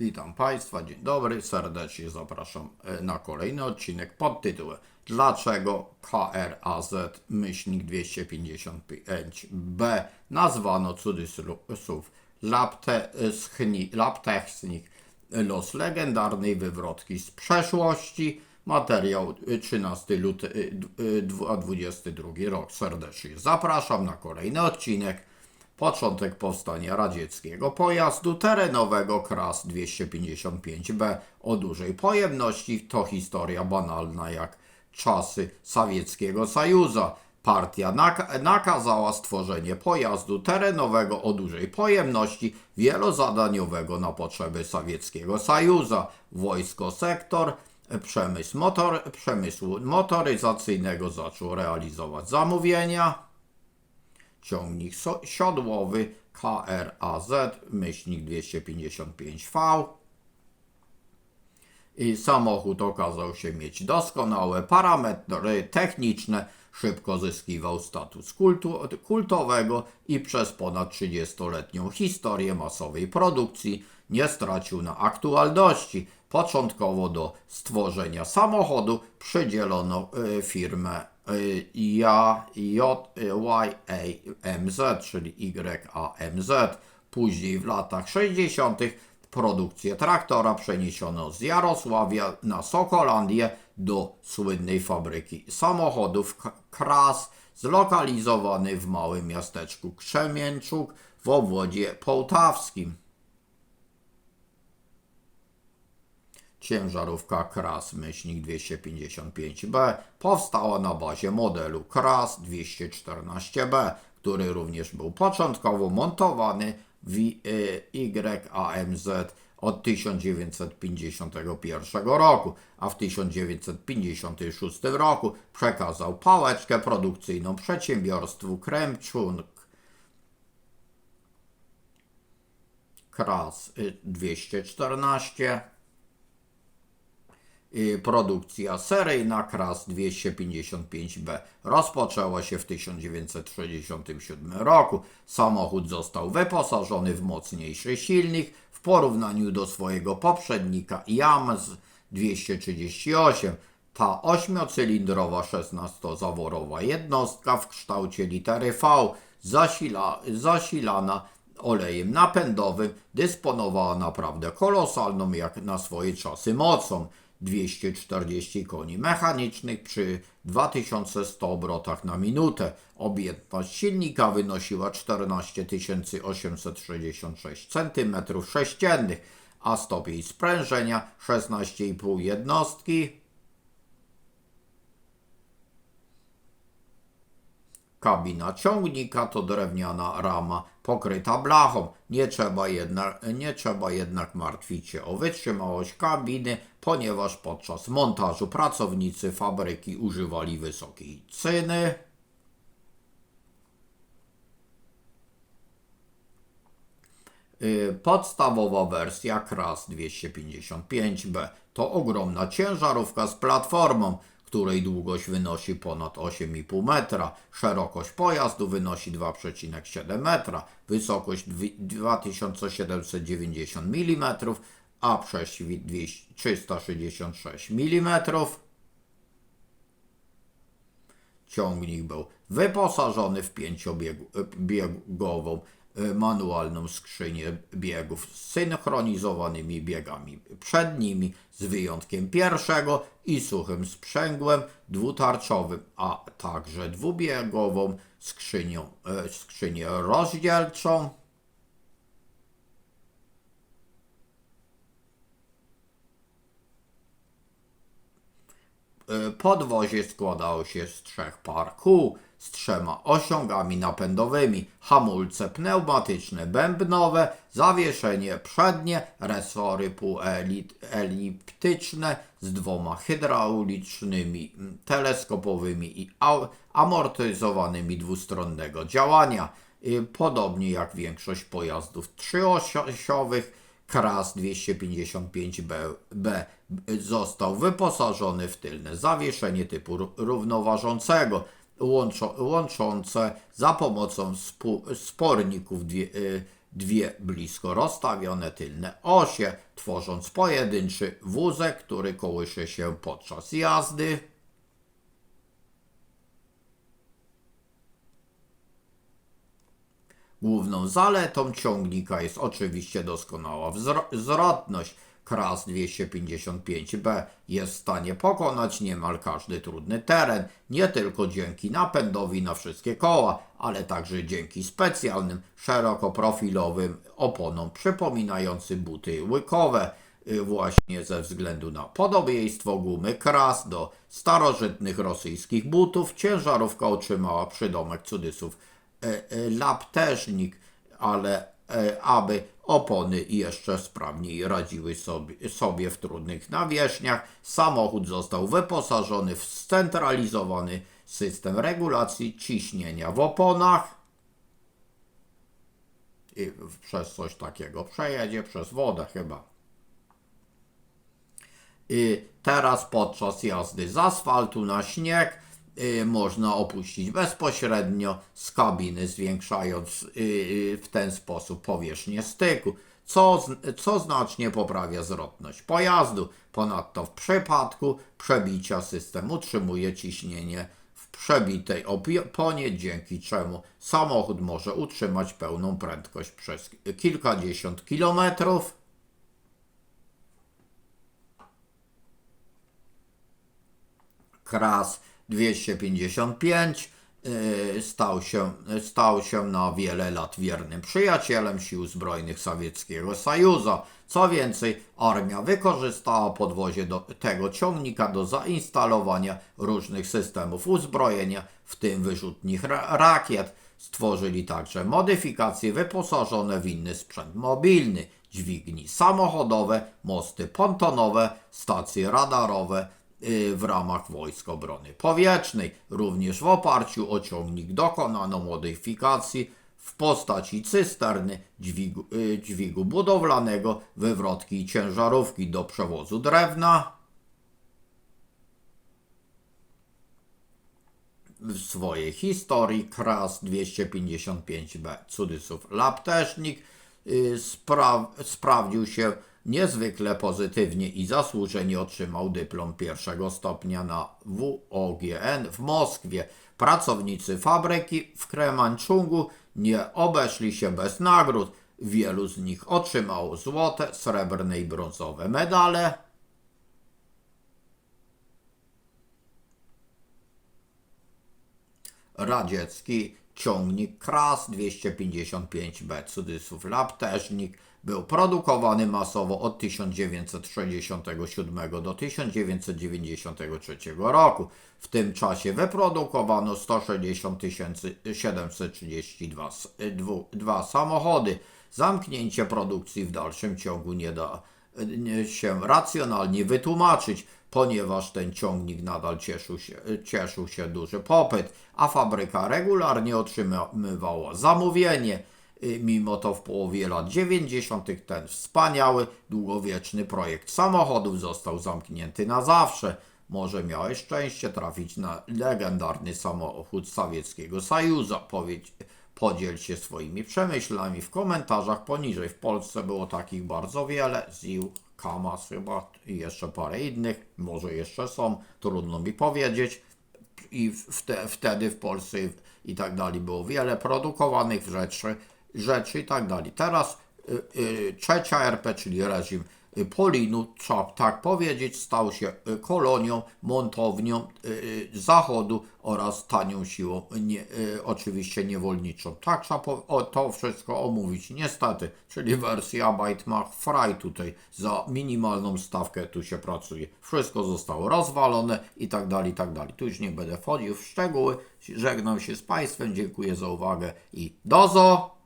Witam Państwa, dzień dobry, serdecznie zapraszam e, na kolejny odcinek pod tytułem Dlaczego KRAZ myślnik 255B nazwano cudzysłów Laptechnik los legendarnej wywrotki z przeszłości. Materiał e, 13 luty, e, 22 rok. Serdecznie zapraszam na kolejny odcinek Początek powstania radzieckiego pojazdu terenowego KRAS 255B o dużej pojemności to historia banalna jak czasy Sowieckiego Sojuzu. Partia nak- nakazała stworzenie pojazdu terenowego o dużej pojemności wielozadaniowego na potrzeby Sowieckiego Sojuzu. Wojsko sektor przemysł motor- przemysłu motoryzacyjnego zaczął realizować zamówienia ciągnik siodłowy KRAZ myślnik 255V. I samochód okazał się mieć doskonałe parametry techniczne, szybko zyskiwał status kultu, kultowego i przez ponad 30-letnią historię masowej produkcji nie stracił na aktualności. Początkowo do stworzenia samochodu przydzielono firmę y, Ja- JYAMZ, czyli YAMZ. Później w latach 60. produkcję traktora przeniesiono z Jarosławia na Sokolandię do słynnej fabryki samochodów Kras, zlokalizowany w małym miasteczku Krzemięczuk w obwodzie połtawskim. Ciężarówka KRAS myślnik 255B powstała na bazie modelu KRAS 214B, który również był początkowo montowany w y, YAMZ od 1951 roku, a w 1956 roku przekazał pałeczkę produkcyjną przedsiębiorstwu Kremczunk. KRAS y, 214 Y, Produkcja seryjna KRAS 255B rozpoczęła się w 1967 roku. Samochód został wyposażony w mocniejszy silnik w porównaniu do swojego poprzednika JAMZ 238. Ta ośmiocylindrowa 16-zaworowa jednostka w kształcie litery V zasila, zasilana olejem napędowym dysponowała naprawdę kolosalną jak na swoje czasy mocą. 240 koni mechanicznych przy 2100 obrotach na minutę. Objętność silnika wynosiła 14 866 cm3, a stopień sprężenia 16,5 jednostki. Kabina ciągnika to drewniana rama pokryta blachą. Nie trzeba, jednak, nie trzeba jednak martwić się o wytrzymałość kabiny, ponieważ podczas montażu pracownicy fabryki używali wysokiej cyny. Y, Podstawowa wersja KRAS 255B to ogromna ciężarówka z platformą, której długość wynosi ponad 8,5 metra, szerokość pojazdu wynosi 2,7 metra, wysokość dwi- 2790 mm, a prześwit 200 366 mm. Ciągnik był wyposażony w pięciobiegową e, manualną skrzynię biegów z synchronizowanymi biegami przednimi, z wyjątkiem pierwszego i suchym sprzęgłem dwutarczowym, a także dwubiegową skrzynią, e, skrzynię rozdzielczą. Y, Podwozie składało się z trzech par kół, z trzema osiągami napędowymi, hamulce pneumatyczne bębnowe, zawieszenie przednie, resory półeliptyczne z dwoma hydraulicznymi, mm, teleskopowymi i amortyzowanymi dwustronnego działania. Y, Podobnie jak większość pojazdów trzyosiowych, KRAS 255B B został wyposażony w tylne zawieszenie typu ró- równoważącego, łączące za pomocą spu, sporników dwie, y, dwie blisko rozstawione tylne osie, tworząc pojedynczy wózek, który kołysze się podczas jazdy. Główną zaletą ciągnika jest oczywiście doskonała zwrotność. Kras 255B jest w stanie pokonać niemal każdy trudny teren, nie tylko dzięki napędowi na wszystkie koła, ale także dzięki specjalnym, szerokoprofilowym oponom przypominającym buty łykowe, y, właśnie ze względu na podobieństwo gumy Kras do starożytnych rosyjskich butów. Ciężarówka otrzymała przydomek cudzysłów e, e, lapteżnik, ale aby opony jeszcze sprawniej radziły sobie, w trudnych nawierzchniach, samochód został wyposażony w scentralizowany system regulacji ciśnienia w oponach i przez coś takiego przejedzie, przez wodę chyba. I teraz podczas jazdy z asfaltu na śnieg można opuścić bezpośrednio z kabiny, zwiększając y, y, w ten sposób powierzchnię styku, co, co znacznie poprawia zwrotność pojazdu. Ponadto w przypadku przebicia system utrzymuje ciśnienie w przebitej oponie, dzięki czemu samochód może utrzymać pełną prędkość przez kilkadziesiąt kilometrów. Kras 255 yy, stał się, stał się na wiele lat wiernym przyjacielem sił zbrojnych sowieckiego Sojuzu. Co więcej, armia wykorzystała podwozie do tego ciągnika do zainstalowania różnych systemów uzbrojenia, w tym wyrzutnich ra- rakiet. Stworzyli także modyfikacje wyposażone w inny sprzęt mobilny, dźwigni samochodowe, mosty pontonowe, stacje radarowe, y, w ramach Wojsk Obrony Powietrznej. Również w oparciu o ciągnik dokonano modyfikacji w postaci cysterny, dźwigu, y, dźwigu budowlanego, wywrotki i ciężarówki do przewozu drewna. w swojej historii Kras 255b cudzysłów laptesznik y, spra- sprawdził się niezwykle pozytywnie i zasłużenie otrzymał dyplom pierwszego stopnia na WOGN w Moskwie. Pracownicy fabryki w Kremanczungu nie obeszli się bez nagród. Wielu z nich otrzymało złote, srebrne i brązowe medale. radziecki ciągnik KRAS 255B cudzysłów lapteżnik był produkowany masowo od 1967 do 1993 roku. W tym czasie wyprodukowano 160 732 s- dwu- dwa samochody. Zamknięcie produkcji w dalszym ciągu nie da się racjonalnie wytłumaczyć, ponieważ ten ciągnik nadal cieszył się, cieszył się duży popyt, a fabryka regularnie otrzymywała zamówienie. Y, Mimo to w połowie lat 90. ten wspaniały, długowieczny projekt samochodów został zamknięty na zawsze. Może miałeś szczęście trafić na legendarny samochód sowieckiego Sojuza. Powiedz, podziel się swoimi przemyślami w komentarzach poniżej. W Polsce było takich bardzo wiele. ZIL, KAMAZ chyba i jeszcze parę innych. Może jeszcze są, trudno mi powiedzieć i wte, wtedy w Polsce i- tak dalej było wiele produkowanych rzeczy, rzeczy i tak dalej. Teraz y, y, trzecia RP, czyli reżim Polinu, trzeba tak powiedzieć, stał się y, kolonią, montownią y, y, Zachodu oraz tanią siłą, nie, y, oczywiście niewolniczą. Tak trzeba o, to wszystko omówić, niestety, czyli wersja Arbeit macht frei tutaj, za minimalną stawkę tu się pracuje. Wszystko zostało rozwalone i tak dalej, i tak dalej. Tu już nie będę wchodził w szczegóły, żegnam się z Państwem, dziękuję za uwagę i dozo!